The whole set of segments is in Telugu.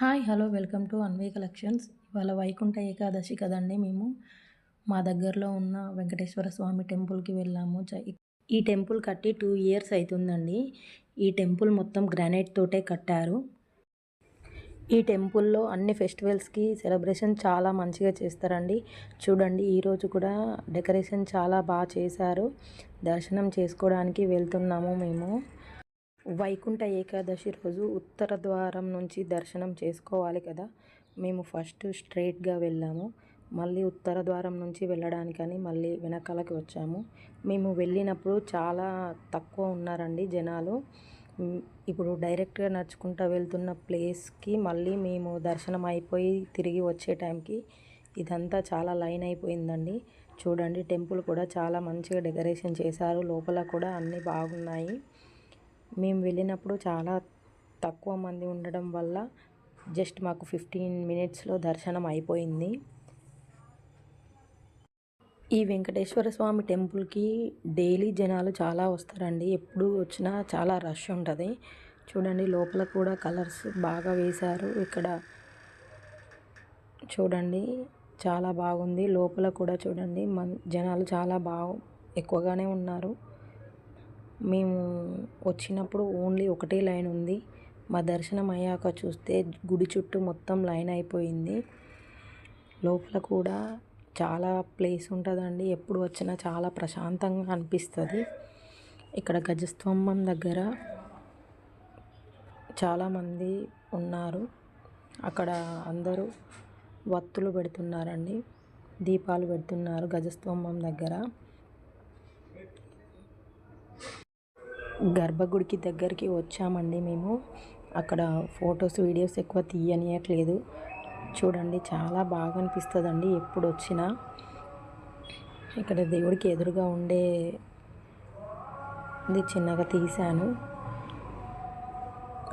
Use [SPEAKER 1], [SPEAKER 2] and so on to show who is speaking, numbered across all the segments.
[SPEAKER 1] Hi hello welcome to Anve collections. ఇవాళ వైకుంఠ ఏకాదశి కదండి మేము. మా దగ్గరలో ఉన్న వెంకటేశ్వర స్వామి టెంపుల్కి వెళ్ళాము. ఈ టెంపుల్ కట్టి టూ ఇయర్స్ అవుతుందండి ఈ టెంపుల్ మొత్తం గ్రానైట్ తోటే కట్టారు. ఈ టెంపుల్లో అన్ని ఫెస్టివల్స్కి సెలబ్రేషన్ చాలా మంచిగా చేస్తారండి. చూడండి ఈరోజు కూడా డెకరేషన్ చాలా బాగా చేశారు. దర్శనం చేసుకోవడానికి వెళ్తున్నాము మేము. వైకుంఠ ఏకాదశి రోజు ఉత్తర ద్వారం నుంచి దర్శనం చేసుకోవాలి కదా. మేము ఫస్ట్ స్ట్రైట్గా వెళ్ళాము. మళ్ళీ ఉత్తర ద్వారం నుంచి వెళ్ళడానికని మళ్ళీ వెనకాలకి వచ్చాము. మేము వెళ్ళినప్పుడు చాలా తక్కువ ఉన్నారండి జనాలు. ఇప్పుడు డైరెక్ట్గా నడుచుకుంటూ వెళ్తున్న ప్లేస్కి మళ్ళీ మేము దర్శనం అయిపోయి తిరిగి వచ్చే టైంకి ఇదంతా చాలా లైన్ అయిపోయిందండి. చూడండి టెంపుల్ కూడా చాలా మంచిగా డెకరేషన్ చేశారు. లోపల కూడా అన్నీ బాగున్నాయి. మేము వెళ్ళినప్పుడు చాలా తక్కువ మంది ఉండడం వల్ల జస్ట్ మాకు ఫిఫ్టీన్ మినిట్స్లో దర్శనం అయిపోయింది. ఈ వెంకటేశ్వర స్వామి టెంపుల్కి డైలీ జనాలు చాలా వస్తారండి. ఎప్పుడు వచ్చినా చాలా రష్ ఉంటుంది. చూడండి లోపల కూడా కలర్స్ బాగా వేశారు. ఇక్కడ చూడండి చాలా బాగుంది. లోపల కూడా చూడండి మన జనాలు చాలా బాగా ఎక్కువగానే ఉన్నారు. మేము వచ్చినప్పుడు ఓన్లీ ఒకటే లైన్ ఉంది. మా దర్శనం అయ్యాక చూస్తే గుడి చుట్టూ మొత్తం లైన్ అయిపోయింది. లోపల కూడా చాలా ప్లేస్ ఉంటుందండి. ఎప్పుడు వచ్చినా చాలా ప్రశాంతంగా అనిపిస్తుంది. ఇక్కడ గజస్తంభం దగ్గర చాలామంది ఉన్నారు. అక్కడ అందరూ వత్తులు పెడుతున్నారండి. దీపాలు పెడుతున్నారు గజస్తంభం దగ్గర. గర్భగుడికి దగ్గరికి వచ్చామండి మేము. అక్కడ ఫొటోస్ వీడియోస్ ఎక్కువ తీయనియట్లేదు. చూడండి చాలా బాగా అనిపిస్తుందండి ఎప్పుడు వచ్చినా ఇక్కడ దేవుడికి ఎదురుగా ఉండే ఇది చిన్నగా తీశాను.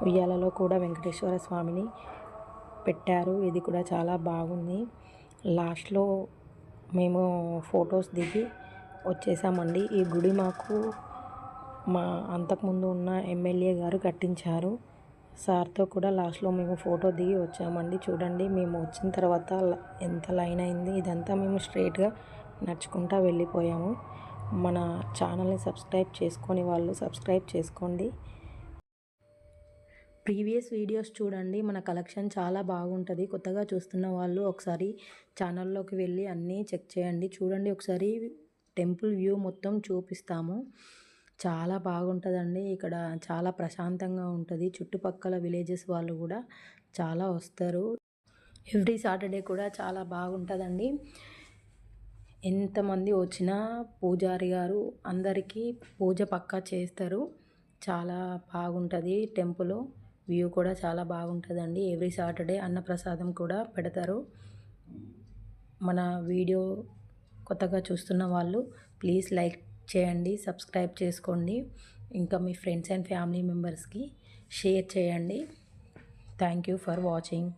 [SPEAKER 1] ఉయ్యాలలో కూడా వెంకటేశ్వర స్వామిని పెట్టారు. ఇది కూడా చాలా బాగుంది. లాస్ట్లో మేము ఫొటోస్ దిగి వచ్చేసామండి. ఈ గుడి మాకు మా అంతకుముందు ఉన్న ఎమ్మెల్యే గారు కట్టించారు. సార్తో కూడా లాస్ట్లో మేము ఫోటో దిగి వచ్చామండి. చూడండి మేము వచ్చిన తర్వాత ఎంత లైన్ అయింది. ఇదంతా మేము స్ట్రైట్గా నడుచుకుంటా వెళ్ళిపోయాము. మన ఛానల్ని సబ్స్క్రైబ్ చేసుకొని వాళ్ళు సబ్స్క్రైబ్ చేసుకోండి. ప్రీవియస్ వీడియోస్ చూడండి మన కలెక్షన్ చాలా బాగుంటుంది. కొత్తగా చూస్తున్న వాళ్ళు ఒకసారి ఛానల్లోకి వెళ్ళి అన్నీ చెక్ చేయండి. చూడండి ఒకసారి టెంపుల్ వ్యూ మొత్తం చూపిస్తాము. చాలా బాగుంటుందండి. ఇక్కడ చాలా ప్రశాంతంగా ఉంటుంది. చుట్టుపక్కల విలేజెస్ వాళ్ళు కూడా చాలా వస్తారు. ఎవ్రీ సాటర్డే కూడా చాలా బాగుంటుందండి. ఎంతమంది వచ్చినా పూజారి గారు అందరికీ పూజ పక్కా చేస్తారు. చాలా బాగుంటుంది. టెంపుల్ వ్యూ కూడా చాలా బాగుంటుందండి. ఎవ్రీ సాటర్డే అన్నప్రసాదం కూడా పెడతారు. మన వీడియో కొత్తగా చూస్తున్న వాళ్ళు ప్లీజ్ లైక్ చేయండి సబ్స్క్రైబ్ చేసుకోండి. ఇంకా మీ ఫ్రెండ్స్ అండ్ ఫ్యామిలీ మెంబర్స్కి షేర్ చేయండి. Thank you for watching.